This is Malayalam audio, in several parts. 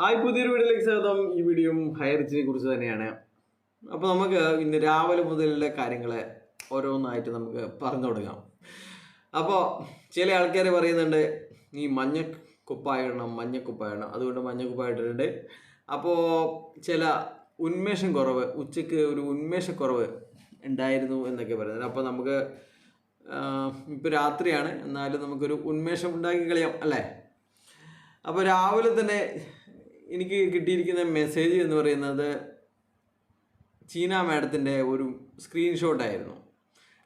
ഹായ് പുതിയൊരു വീഡിയോയിലേക്ക് സ്വാഗതം. ഈ വീഡിയോയും ഹയറിച്ചിനെ കുറിച്ച് തന്നെയാണ്. അപ്പോൾ നമുക്ക് ഇന്ന് രാവിലെ മുതലുള്ള കാര്യങ്ങളെ ഓരോന്നായിട്ട് നമുക്ക് പറഞ്ഞു തുടങ്ങാം. അപ്പോൾ ചില ആൾക്കാർ പറയുന്നുണ്ട് ഈ മഞ്ഞ കുപ്പായ മഞ്ഞ കുപ്പായ അതുകൊണ്ട് മഞ്ഞ കുപ്പായ ഇട്ടിട്ടുണ്ട്. അപ്പോൾ ചില ഉന്മേഷം കുറവ് ഉച്ചയ്ക്ക് ഒരു ഉന്മേഷക്കുറവ് ഉണ്ടായിരുന്നു എന്നൊക്കെ പറയുന്നത്. അപ്പോൾ നമുക്ക് ഇപ്പോൾ രാത്രിയാണ്. എന്നാലും നമുക്കൊരു ഉന്മേഷം ഉണ്ടാക്കി കളയാം അല്ലേ? അപ്പോൾ രാവിലെ തന്നെ എനിക്ക് കിട്ടിയിരിക്കുന്ന മെസ്സേജ് എന്ന് പറയുന്നത് ചീന മാഡത്തിന്റെ ഒരു സ്ക്രീൻഷോട്ടായിരുന്നു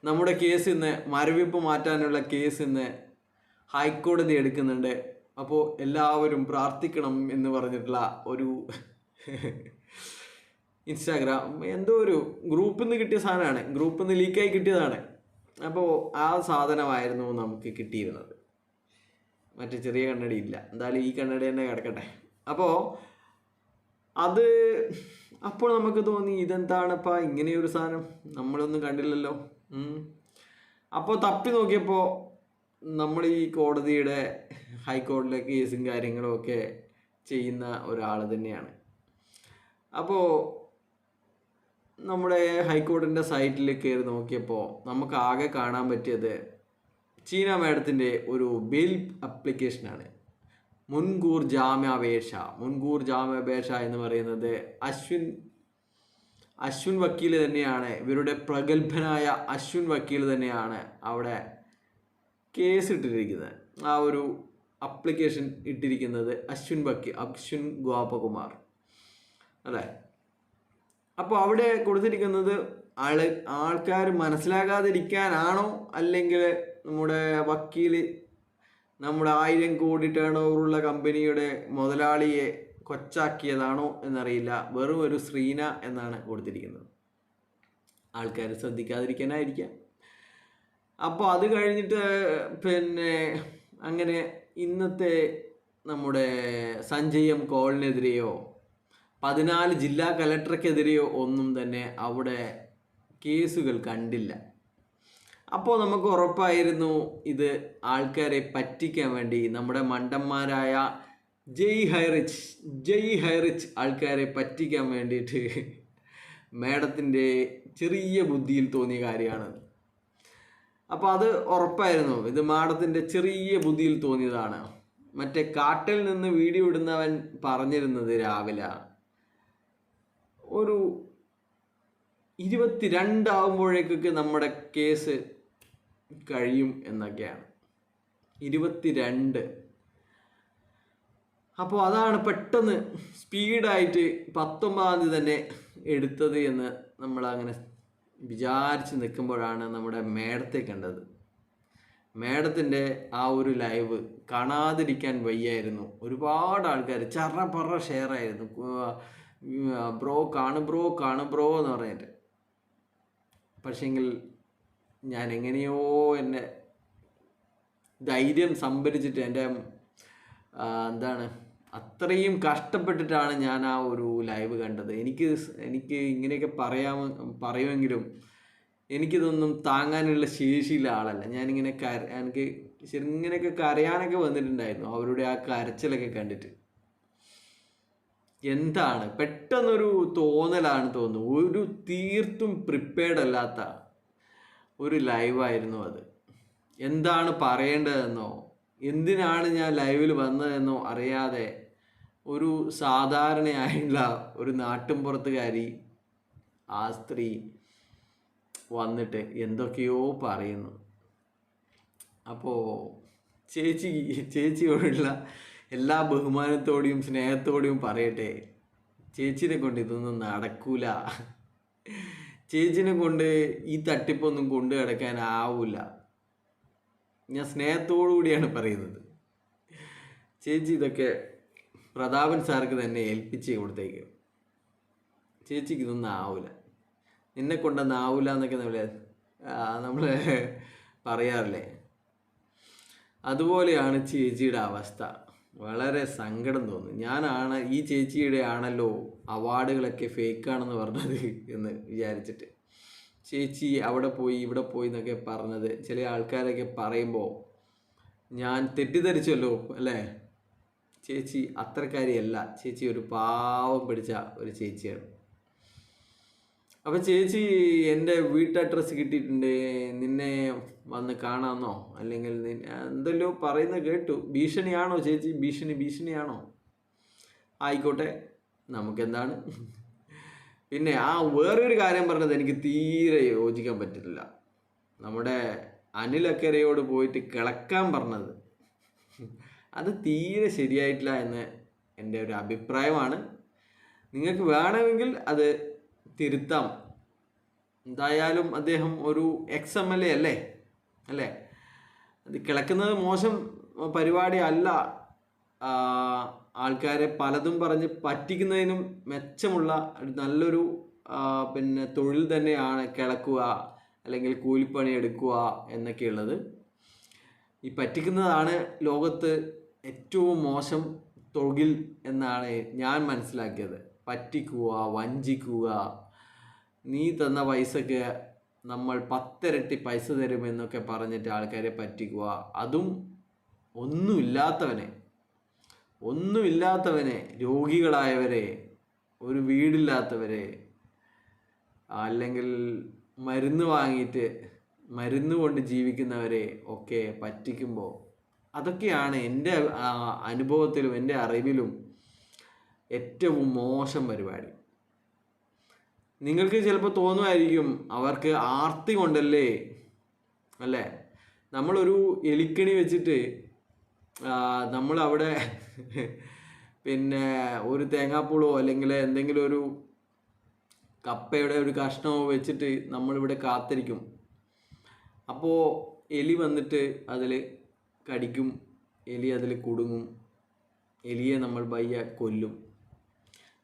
നമ്മുടെ കേസ് ഇന്ന് മരവിപ്പ് മാറ്റാനുള്ള കേസ് ഇന്ന് ഹൈക്കോടതി എടുക്കുന്നുണ്ട്. അപ്പോൾ എല്ലാവരും പ്രാർത്ഥിക്കണം എന്ന് പറഞ്ഞിട്ടുള്ള ഒരു ഇൻസ്റ്റാഗ്രാം എന്തോ ഒരു ഗ്രൂപ്പിൽ നിന്ന് കിട്ടിയ സാധനമാണ്. ഗ്രൂപ്പിൽ നിന്ന് ലീക്കായി കിട്ടിയതാണ്. അപ്പോൾ ആ സാധനമായിരുന്നു നമുക്ക് കിട്ടിയിരുന്നത്. മറ്റു ചെറിയ കണ്ണടി ഇല്ല. എന്തായാലും ഈ കണ്ണടി തന്നെ കിടക്കട്ടെ. അപ്പോൾ അത് അപ്പോൾ നമുക്ക് തോന്നി ഇതെന്താണിപ്പോൾ ഇങ്ങനെയൊരു സാധനം? നമ്മളൊന്നും കണ്ടില്ലല്ലോ. അപ്പോ അപ്പോൾ തപ്പി നോക്കിയപ്പോൾ നമ്മൾ ഈ കോടതിയുടെ ഹൈക്കോടതിയിലെ കേസും കാര്യങ്ങളും ഒക്കെ ചെയ്യുന്ന ഒരാൾ തന്നെയാണ്. അപ്പോൾ നമ്മുടെ ഹൈക്കോടതിന്റെ സൈറ്റിൽ കയറി നോക്കിയപ്പോൾ നമുക്ക് ആകെ കാണാൻ പറ്റിയത് ചീന മാഡത്തിന്റെ ഒരു ബെയിൽ അപ്ലിക്കേഷനാണ്. മുൻകൂർ ജാമ്യാപേക്ഷ. മുൻകൂർ ജാമ്യാപേക്ഷ എന്ന് പറയുന്നത് അശ്വിൻ അശ്വിൻ വക്കീൽ തന്നെയാണ്. ഇവരുടെ പ്രഗത്ഭനായ അശ്വിൻ വക്കീൽ തന്നെയാണ് അവിടെ കേസ് ഇട്ടിരിക്കുന്നത് ആ ഒരു അപ്ലിക്കേഷൻ ഇട്ടിരിക്കുന്നത് അശ്വിൻ വക്കീൽ അശ്വിൻ ഗോപകുമാർ. അല്ലേ? അപ്പോൾ അവിടെ കൊടുത്തിരിക്കുന്നത് ആൾ ആൾക്കാർ മനസ്സിലാകാതിരിക്കാനാണോ അല്ലെങ്കിൽ നമ്മുടെ വക്കീൽ നമ്മുടെ ആയിരം കോടി ടേൺ ഓവറുള്ള കമ്പനിയുടെ മുതലാളിയെ കൊച്ചാക്കിയതാണോ എന്നറിയില്ല. വെറും ഒരു ശ്രീന എന്നാണ് കൊടുത്തിരിക്കുന്നത്. ആൾക്കാർ ശ്രദ്ധിക്കാതിരിക്കാനായിരിക്കാം. അപ്പോൾ അത് കഴിഞ്ഞിട്ട് പിന്നെ അങ്ങനെ ഇന്നത്തെ നമ്മുടെ സഞ്ജയ് കോളിനെതിരെയോ പതിനാല് ജില്ലാ കലക്ടർക്കെതിരെയോ ഒന്നും തന്നെ അവിടെ കേസുകൾ കണ്ടില്ല. അപ്പോൾ നമുക്ക് ഉറപ്പായിരുന്നു ഇത് ആൾക്കാരെ പറ്റിക്കാൻ വേണ്ടി നമ്മുടെ മണ്ടന്മാരായ ജയ് ഹൈറിച്ച് ജയ് ഹൈറിച്ച് ആൾക്കാരെ പറ്റിക്കാൻ വേണ്ടിയിട്ട് മേഡത്തിന്റെ ചെറിയ ബുദ്ധിയിൽ തോന്നിയ കാര്യമാണ്. അപ്പോൾ അത് ഉറപ്പായിരുന്നു. ഇത് മാഡത്തിന്റെ ചെറിയ ബുദ്ധിയിൽ തോന്നിയതാണ്. മറ്റേ കാട്ടിൽ നിന്ന് വീഡിയോ ഇടുന്നവൻ പറഞ്ഞിരുന്നത് രാവിലെ ഒരു ഇരുപത്തിരണ്ടാവുമ്പോഴേക്കൊക്കെ നമ്മുടെ കേസ് കഴിയും എന്നൊക്കെയാണ്. ഇരുപത്തിരണ്ട്. അപ്പോൾ അതാണ് പെട്ടെന്ന് സ്പീഡായിട്ട് പത്തൊമ്പതാം തീയതി തന്നെ എടുത്തത് എന്ന് നമ്മൾ അങ്ങനെ വിചാരിച്ച് നിൽക്കുമ്പോഴാണ് നമ്മുടെ മേഡത്തെ കണ്ടത്. മേഡത്തിന്റെ ആ ഒരു ലൈവ് കാണാതിരിക്കാൻ വയ്യായിരുന്നു. ഒരുപാട് ആൾക്കാർ ചറ പറ ഷെയർ ആയിരുന്നു ബ്രോ കാണു ബ്രോ കാണു ബ്രോ എന്ന് പറഞ്ഞിട്ട്. പക്ഷേങ്കിൽ ഞാൻ എങ്ങനെയോ എന്നെ ധൈര്യം സംഭരിച്ചിട്ട് എന്റെ എന്താണ് അത്രയും കഷ്ടപ്പെട്ടിട്ടാണ് ഞാൻ ആ ഒരു ലൈവ് കണ്ടത്. എനിക്ക് എനിക്ക് ഇങ്ങനെയൊക്കെ പറയാമ പറയുമെങ്കിലും എനിക്കിതൊന്നും താങ്ങാനുള്ള ശേഷിയില്ല ആളല്ല. ഞാനിങ്ങനെ കര എനിക്ക് ഇങ്ങനെയൊക്കെ കരയാനൊക്കെ വന്നിട്ടുണ്ടായിരുന്നു അവരുടെ ആ കരച്ചിലൊക്കെ കണ്ടിട്ട്. എന്താണ്? പെട്ടെന്നൊരു തോന്നലാണ് തോന്നുന്നു. ഒരു തീർത്തും പ്രിപ്പയർഡ് അല്ലാത്ത ഒരു ലൈവായിരുന്നു അത്. എന്താണ് പറയേണ്ടതെന്നോ എന്തിനാണ് ഞാൻ ലൈവിൽ വന്നതെന്നോ അറിയാതെ ഒരു സാധാരണയായുള്ള ഒരു നാട്ടിൻപുറത്തുകാരി ആ സ്ത്രീ വന്നിട്ട് എന്തൊക്കെയോ പറയുന്നു. അപ്പോൾ ചേച്ചി ചേച്ചിയോടുള്ള എല്ലാ ബഹുമാനത്തോടെയും സ്നേഹത്തോടെയും പറയട്ടെ ചേച്ചിനെ കൊണ്ട് ഇതൊന്നും നടക്കൂല. ചേച്ചിനെ കൊണ്ട് ഈ തട്ടിപ്പൊന്നും കൊണ്ടു ആവില്ല ഞാൻ സ്നേഹത്തോടു കൂടിയാണ് പറയുന്നത്. ചേച്ചി ഇതൊക്കെ പ്രതാപൻ സാർക്ക് തന്നെ ഏൽപ്പിച്ച് കൊടുത്തേക്ക്. ചേച്ചിക്ക് ഇതൊന്നും ആവൂല. നിന്നെ കൊണ്ടൊന്നും ആവൂല എന്നൊക്കെ നമ്മൾ നമ്മൾ പറയാറില്ലേ? അതുപോലെയാണ് ചേച്ചിയുടെ അവസ്ഥ. വളരെ സങ്കടം തോന്നുന്നു. ഞാനാണ് ഈ ചേച്ചിയുടെ ആണല്ലോ അവാർഡുകളൊക്കെ ഫേക്കാണെന്ന് പറഞ്ഞത് എന്ന് വിചാരിച്ചിട്ട്. ചേച്ചി അവിടെ പോയി ഇവിടെ പോയി എന്നൊക്കെ പറഞ്ഞത് ചില ആൾക്കാരൊക്കെ പറയുമ്പോൾ ഞാൻ തെറ്റിദ്ധരിച്ചല്ലോ അല്ലേ? ചേച്ചി അത്രക്കാരിയല്ല. ചേച്ചി ഒരു പാവം പിടിച്ച ഒരു ചേച്ചിയാണ്. അപ്പൊ ചേച്ചി എന്റെ വീട്ട് അഡ്രസ്സ് കിട്ടിയിട്ടുണ്ട്. നിന്നെ വന്ന് കാണാമെന്നോ അല്ലെങ്കിൽ എന്തല്ലോ പറയുന്ന കേട്ടു. ഭീഷണിയാണോ ചേച്ചി? ഭീഷണി ഭീഷണിയാണോ? ആയിക്കോട്ടെ. നമുക്കെന്താണ്? പിന്നെ ആ വേറൊരു കാര്യം പറഞ്ഞത് എനിക്ക് തീരെ യോജിക്കാൻ പറ്റില്ല. നമ്മുടെ അനിലക്കരയോട് പോയിട്ട് കിളക്കാൻ പറഞ്ഞത്. അത് തീരെ ശരിയായിട്ടില്ല എന്ന് എന്റെ ഒരു അഭിപ്രായമാണ്. നിങ്ങൾക്ക് വേണമെങ്കിൽ അത് തിരുത്താം. എന്തായാലും അദ്ദേഹം ഒരു എക്സ് എം എൽ എ അല്ലേ? അല്ലേ? അത് കിളക്കുന്നത് മോശം പരിപാടി അല്ല. ആൾക്കാരെ പലതും പറഞ്ഞ് പറ്റിക്കുന്നതിനും മെച്ചമുള്ള നല്ലൊരു പിന്നെ തൊഴിൽ തന്നെയാണ് കിളക്കുക അല്ലെങ്കിൽ കൂലിപ്പണി എടുക്കുക എന്നൊക്കെയുള്ളത്. ഈ പറ്റിക്കുന്നതാണ് ലോകത്ത് ഏറ്റവും മോശം തൊഴിൽ എന്നാണ് ഞാൻ മനസ്സിലാക്കിയത്. പറ്റിക്കുക വഞ്ചിക്കുക നീ തന്ന പൈസക്ക് നമ്മൾ പത്തിരട്ടി പൈസ തരുമെന്നൊക്കെ പറഞ്ഞിട്ട് ആൾക്കാരെ പറ്റിക്കുക അതും ഒന്നുമില്ലാത്തവനെ. ഒന്നുമില്ലാത്തവനെ രോഗികളായവരെ ഒരു വീടില്ലാത്തവരെ അല്ലെങ്കിൽ മരുന്ന് വാങ്ങിയിട്ട് മരുന്ന് കൊണ്ട് ജീവിക്കുന്നവരെ ഒക്കെ പറ്റിക്കുമ്പോൾ അതൊക്കെയാണ് എന്റെ അനുഭവത്തിലും എന്റെ അറിവിലും ഏറ്റവും മോശം പരിപാടി. നിങ്ങൾക്ക് ചിലപ്പോൾ തോന്നുമായിരിക്കും അവർക്ക് ആർത്തി കൊണ്ടല്ലേ? അല്ലേ? നമ്മളൊരു എലിക്കണി വെച്ചിട്ട് നമ്മളവിടെ പിന്നെ ഒരു തേങ്ങാപ്പൂളോ അല്ലെങ്കിൽ എന്തെങ്കിലും ഒരു കപ്പയുടെ ഒരു കഷ്ണമോ വെച്ചിട്ട് നമ്മളിവിടെ കാത്തിരിക്കും. അപ്പോൾ എലി വന്നിട്ട് അതിൽ കടിക്കും എലി അതിൽ കുടുങ്ങും എലിയെ നമ്മൾ ബയ്യ കൊല്ലും.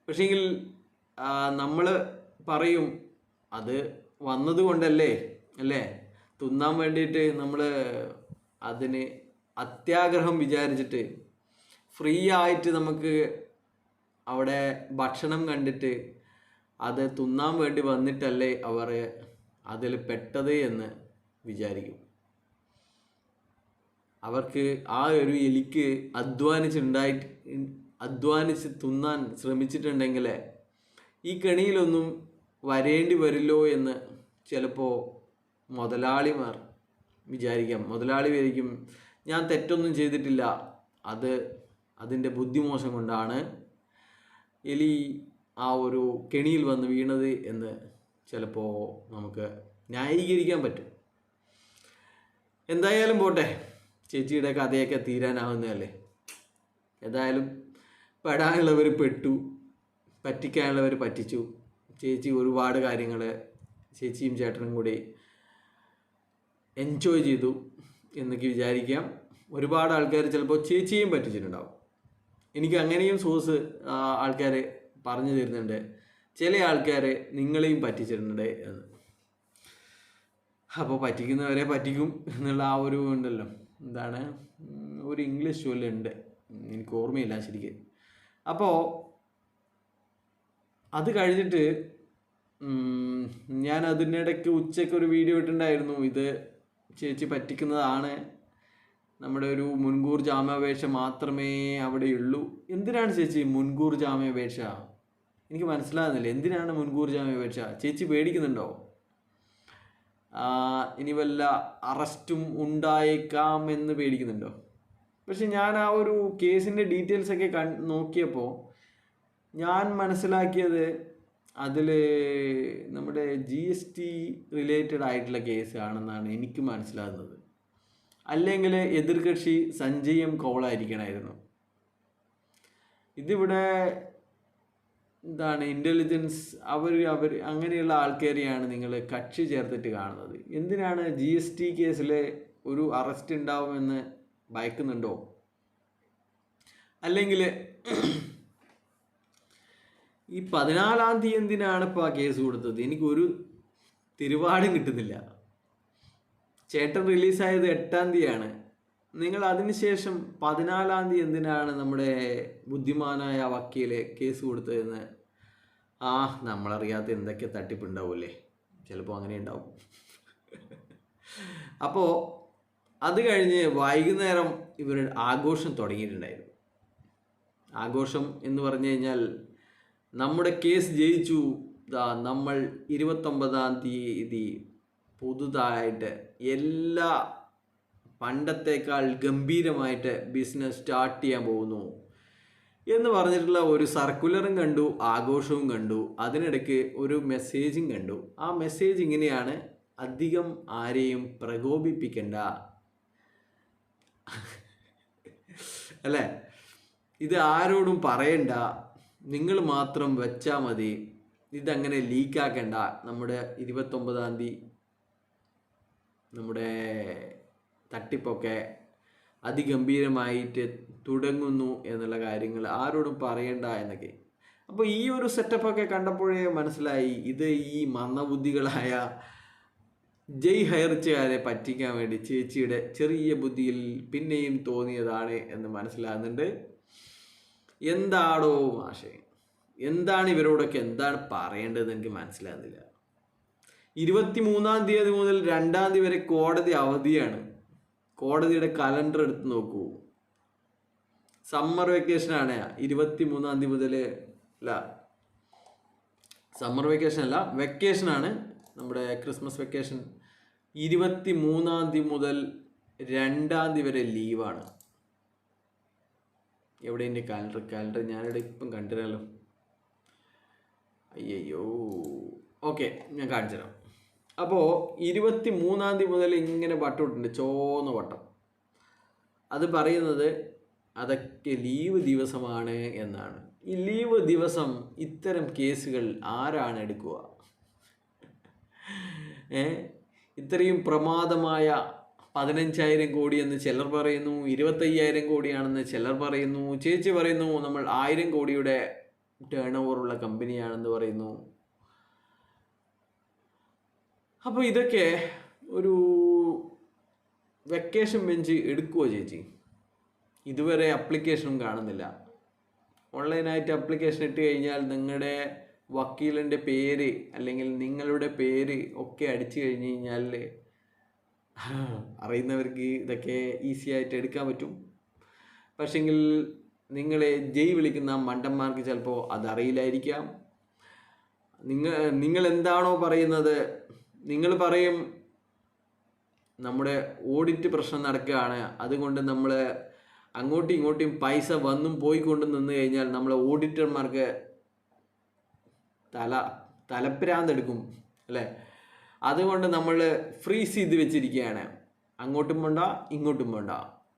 പക്ഷേങ്കിൽ നമ്മൾ പറയും. അത് വന്നതുകൊണ്ടല്ലേ അല്ലേ? തിന്നാൻ വേണ്ടിയിട്ട് നമ്മൾ അതിന് അത്യാഗ്രഹം വിചാരിച്ചിട്ട് ഫ്രീ ആയിട്ട് നമുക്ക് അവിടെ ഭക്ഷണം കണ്ടിട്ട് അത് തിന്നാൻ വേണ്ടി വന്നിട്ടല്ലേ അവർ അതിൽ പെട്ടത് എന്ന് വിചാരിക്കും. അവർക്ക് ആ ഒരു എലിക്ക് അധ്വാനിച്ചുണ്ടായിട്ട് അധ്വാനിച്ച് തിന്നാൻ ശ്രമിച്ചിട്ടുണ്ടെങ്കിൽ ഈ കെണിയിലൊന്നും വരേണ്ടി വരില്ലോ എന്ന് ചിലപ്പോൾ മുതലാളിമാർ വിചാരിക്കാം. മുതലാളി വിചാരിക്കും ഞാൻ തെറ്റൊന്നും ചെയ്തിട്ടില്ല. അത് അതിന്റെ ബുദ്ധിമോശം കൊണ്ടാണ് എലി ആ ഒരു കെണിയിൽ വന്ന് വീണത് എന്ന് ചിലപ്പോൾ നമുക്ക് ന്യായീകരിക്കാൻ പറ്റും. എന്തായാലും പോട്ടെ ചേച്ചിയുടെ കഥയൊക്കെ തീരാനാവുന്നതല്ലേ? ഏതായാലും പെടാനുള്ളവർ പെട്ടു പറ്റിക്കാനുള്ളവർ പറ്റിച്ചു. ചേച്ചി ഒരുപാട് കാര്യങ്ങൾ ചേച്ചിയും ചേട്ടനും കൂടി എൻജോയ് ചെയ്തു എന്നൊക്കെ വിചാരിക്കാം. ഒരുപാട് ആൾക്കാർ ചിലപ്പോൾ ചേച്ചിയും പറ്റിച്ചിട്ടുണ്ടാവും. എനിക്ക് അങ്ങനെയും സോഴ്സ് ആൾക്കാർ പറഞ്ഞു തരുന്നുണ്ട്. ചില ആൾക്കാർ നിങ്ങളെയും പറ്റിച്ചിട്ടുണ്ട് എന്ന്. അപ്പോൾ പറ്റിക്കുന്നവരെ പറ്റിക്കും എന്നുള്ള ആ ഒരു ഉണ്ടല്ലോ എന്താണ്? ഒരു ഇംഗ്ലീഷ് ചൊല്ലുണ്ട്. എനിക്ക് ഓർമ്മയില്ല ശരിക്കും. അപ്പോൾ അത് കഴിഞ്ഞിട്ട് ഞാൻ അതിനിടയ്ക്ക് ഉച്ചയ്ക്ക് ഒരു വീഡിയോ ഇട്ടിട്ടുണ്ടായിരുന്നു. ഇത് ചേച്ചി പറ്റിക്കുന്നതാണ്. നമ്മുടെ ഒരു മുൻകൂർ ജാമ്യാപേക്ഷ മാത്രമേ അവിടെയുള്ളൂ. എന്തിനാണ് ചേച്ചി മുൻകൂർ ജാമ്യാപേക്ഷ? എനിക്ക് മനസ്സിലാകുന്നില്ല. എന്തിനാണ് മുൻകൂർ ജാമ്യാപേക്ഷ? ചേച്ചി പേടിക്കുന്നുണ്ടോ? ഇനി വല്ല അറസ്റ്റും ഉണ്ടായേക്കാം എന്ന് പേടിക്കുന്നുണ്ടോ? പക്ഷെ ഞാൻ ആ ഒരു കേസിന്റെ ഡീറ്റെയിൽസൊക്കെ കൺ നോക്കിയപ്പോൾ ഞാൻ മനസ്സിലാക്കിയത് അതിൽ നമ്മുടെ ജി എസ് ടി റിലേറ്റഡ് ആയിട്ടുള്ള കേസ് ആണെന്നാണ് എനിക്ക് മനസ്സിലാകുന്നത്. അല്ലെങ്കിൽ എതിർകക്ഷി സഞ്ജയ് എം കോളായിരിക്കണമായിരുന്നു ഇതിവിടെ എന്താണ് ഇന്റലിജൻസ് അവർ അവർ അങ്ങനെയുള്ള ആൾക്കാരെയാണ് നിങ്ങൾ കക്ഷി ചേർത്തിട്ട് കാണുന്നത്. എന്തിനാണ് ജി എസ് ടി കേസിൽ ഒരു അറസ്റ്റ് ഉണ്ടാവുമെന്ന് ഭയക്കുന്നുണ്ടോ? അല്ലെങ്കിൽ ഈ പതിനാലാം തീയതി എന്തിനാണ് ഇപ്പോൾ ആ കേസ് കൊടുത്തത്? എനിക്കൊരു തിരുവാടും കിട്ടുന്നില്ല. ചേട്ടൻ റിലീസായത് എട്ടാം തീയതിയാണ്. നിങ്ങൾ അതിനുശേഷം പതിനാലാം തീയതി എന്തിനാണ് നമ്മുടെ ബുദ്ധിമാനായ വക്കീൽ കേസ് കൊടുത്തതെന്ന്? ആ നമ്മളറിയാത്ത എന്തൊക്കെ തട്ടിപ്പുണ്ടാവൂല്ലേ? ചിലപ്പോൾ അങ്ങനെ ഉണ്ടാവും അപ്പോൾ അത് കഴിഞ്ഞ് വൈകുന്നേരം ഇവരുടെ ആഘോഷം തുടങ്ങിയിട്ടുണ്ടായിരുന്നു. ആഘോഷം എന്ന് പറഞ്ഞു കഴിഞ്ഞാൽ നമ്മുടെ കേസ് ജയിച്ചു. ദാ നമ്മൾ ഇരുപത്തൊമ്പതാം തീയതി പുതുതായിട്ട് എല്ലാ പണ്ടത്തേക്കാൾ ഗംഭീരമായിട്ട് ബിസിനസ് സ്റ്റാർട്ട് ചെയ്യാൻ പോകുന്നു. എന്ന് പറഞ്ഞിട്ടുള്ള ഒരു സർക്കുലറും കണ്ടു ആഘോഷവും കണ്ടു. അതിനിടയ്ക്ക് ഒരു മെസ്സേജും കണ്ടു. ആ മെസ്സേജ് ഇങ്ങനെയാണ്. അധികം ആരെയും പ്രകോപിപ്പിക്കണ്ട. അല്ലേ? ഇത് ആരോടും പറയണ്ട. നിങ്ങൾ മാത്രം വെച്ചാൽ മതി. ഇതങ്ങനെ ലീക്കാക്കണ്ട. നമ്മുടെ ഇരുപത്തൊമ്പതാം തീയതി നമ്മുടെ തട്ടിപ്പൊക്കെ അതിഗംഭീരമായിട്ട് തുടങ്ങുന്നു എന്നുള്ള കാര്യങ്ങൾ ആരോടും പറയണ്ട എന്നൊക്കെ. അപ്പോൾ ഈ ഒരു സെറ്റപ്പൊക്കെ കണ്ടപ്പോഴേ മനസ്സിലായി ഇത് ഈ മന്ദബുദ്ധികളായ ജയ് ഹയർച്ചുകാരെ പറ്റിക്കാൻ വേണ്ടി ചേച്ചിയുടെ ചെറിയ ബുദ്ധിയിൽ പിന്നെയും തോന്നിയതാണ് എന്ന് മനസ്സിലാകുന്നുണ്ട്. എന്താടോ മാഷേ? എന്താണ് ഇവരോടൊക്കെ എന്താണ് പറയേണ്ടത് എനിക്ക് മനസ്സിലാകുന്നില്ല. ഇരുപത്തി മൂന്നാം തീയതി മുതൽ രണ്ടാം തീയതി വരെ കോടതി അവധിയാണ്. കോടതിയുടെ കലണ്ടർ എടുത്ത് നോക്കൂ. സമ്മർ വെക്കേഷൻ ആണ് ഇരുപത്തി മൂന്നാം തീയതി മുതൽ അല്ല സമ്മർ വെക്കേഷൻ അല്ല വെക്കേഷൻ ആണ് നമ്മുടെ ക്രിസ്മസ് വെക്കേഷൻ. ഇരുപത്തി മൂന്നാം തീയതി മുതൽ രണ്ടാം തീയതി വരെ ലീവാണ്. എവിടെ എന്റെ കാലണ്ടർ കാലണ്ടർ ഞാനിവിടെ ഇപ്പം കണ്ടിരല്ലോ അയ്യോ ഓക്കെ ഞാൻ കാണിച്ചു തരാം അപ്പോൾ ഇരുപത്തി മൂന്നാം തീയതി മുതൽ ഇങ്ങനെ വട്ടമിട്ടുണ്ട് ചോന്ന വട്ടം. അത് പറയുന്നത് അതൊക്കെ ലീവ് ദിവസമാണ് എന്നാണ്. ഈ ലീവ് ദിവസം ഇത്തരം കേസുകൾ ആരാണ് എടുക്കുക? ഏ? ഇത്രയും പ്രമാദമായ പതിനഞ്ചായിരം എന്ന് ചിലർ പറയുന്നു ഇരുപത്തയ്യായിരം കോടിയാണെന്ന് ചിലർ പറയുന്നു ചേച്ചി പറയുന്നു നമ്മൾ ആയിരം കോടിയുടെ ടേൺ ഓവറുള്ള കമ്പനിയാണെന്ന് പറയുന്നു. അപ്പോൾ ഇതൊക്കെ ഒരു വെക്കേഷൻ ബെഞ്ച് എടുക്കുമോ ചേച്ചി? ഇതുവരെ അപ്ലിക്കേഷനും കാണുന്നില്ല. ഓൺലൈനായിട്ട് അപ്ലിക്കേഷൻ ഇട്ട് കഴിഞ്ഞാൽ നിങ്ങളുടെ വക്കീലിന്റെ പേര് അല്ലെങ്കിൽ നിങ്ങളുടെ പേര് ഒക്കെ അടിച്ചു കഴിഞ്ഞ് കഴിഞ്ഞാൽ അറിയുന്നവർക്ക് ഇതൊക്കെ ഈസി ആയിട്ട് എടുക്കാൻ പറ്റും. പക്ഷെങ്കിൽ നിങ്ങളെ ജയ് വിളിക്കുന്ന മണ്ടന്മാർക്ക് ചിലപ്പോൾ അതറിയില്ലായിരിക്കാം. നിങ്ങൾ നിങ്ങൾ എന്താണോ പറയുന്നത് നിങ്ങൾ പറയും നമ്മുടെ ഓഡിറ്റ് പ്രശ്നം നടക്കുകയാണ് അതുകൊണ്ട് നമ്മൾ അങ്ങോട്ടും ഇങ്ങോട്ടും പൈസ വന്നും പോയിക്കൊണ്ട് നിന്ന് കഴിഞ്ഞാൽ നമ്മളെ ഓഡിറ്റർമാർക്ക് തല തലപ്രാന്തെടുക്കും അല്ലേ? അതുകൊണ്ട് നമ്മൾ ഫ്രീസ് ചെയ്ത് വെച്ചിരിക്കുകയാണ്. അങ്ങോട്ടും വേണ്ട ഇങ്ങോട്ടും വേണ്ട.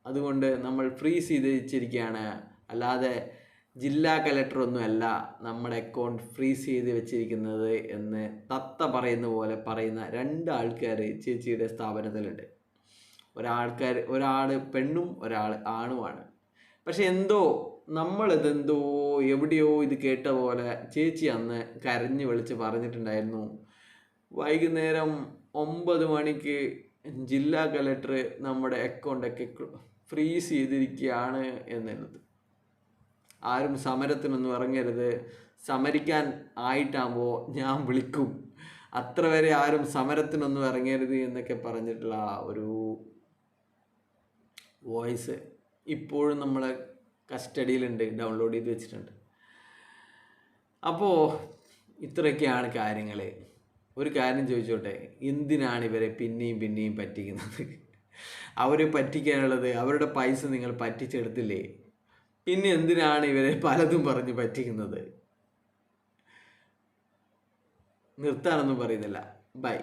അതുകൊണ്ട് നമ്മൾ ഫ്രീസ് ചെയ്ത് വെച്ചിരിക്കുകയാണ്. അല്ലാതെ ജില്ലാ കലക്ടറൊന്നുമല്ല നമ്മുടെ അക്കൗണ്ട് ഫ്രീസ് ചെയ്ത് വെച്ചിരിക്കുന്നത് എന്ന് തത്ത പറയുന്ന പോലെ പറയുന്ന രണ്ട് ആൾക്കാർ ചേച്ചിയുടെ സ്ഥാപനത്തിലുണ്ട്. ഒരാൾക്കാർ ഒരാൾ പെണ്ണും ഒരാൾ ആണുമാണ്. പക്ഷെ എന്തോ നമ്മളിതെന്തോ എവിടെയോ ഇത് കേട്ട പോലെ ചേച്ചി അന്ന് കരഞ്ഞു വിളിച്ച് പറഞ്ഞിട്ടുണ്ടായിരുന്നു. വൈകുന്നേരം ഒമ്പത് മണിക്ക് ജില്ലാ കലക്ടർ നമ്മുടെ അക്കൗണ്ടൊക്കെ ഫ്രീസ് ചെയ്തിരിക്കുകയാണ് എന്നുള്ളത്. ആരും സമരത്തിനൊന്നും ഇറങ്ങരുത്. സമരിക്കാൻ ആയിട്ടാകുമ്പോൾ ഞാൻ വിളിക്കും. അത്ര വരെ ആരും സമരത്തിനൊന്നും ഇറങ്ങരുത് എന്നൊക്കെ പറഞ്ഞിട്ടുള്ള ഒരു വോയിസ് ഇപ്പോഴും നമ്മളെ കസ്റ്റഡിയിലുണ്ട് ഡൗൺലോഡ് ചെയ്ത് വെച്ചിട്ടുണ്ട്. അപ്പോൾ ഇത്രയൊക്കെയാണ് കാര്യങ്ങൾ ഒരു കാര്യം ചോദിച്ചോട്ടെ? എന്തിനാണ് ഇവരെ പിന്നെയും പിന്നെയും പറ്റിക്കുന്നത്? അവരെ പറ്റിക്കാനുള്ളത് അവരുടെ പൈസ നിങ്ങൾ പറ്റിച്ചെടുത്തില്ലേ? പിന്നെ എന്തിനാണ് ഇവരെ പലതും പറഞ്ഞ് പറ്റിക്കുന്നത്? നിർത്താനൊന്നും പറയുന്നില്ല. ബൈ.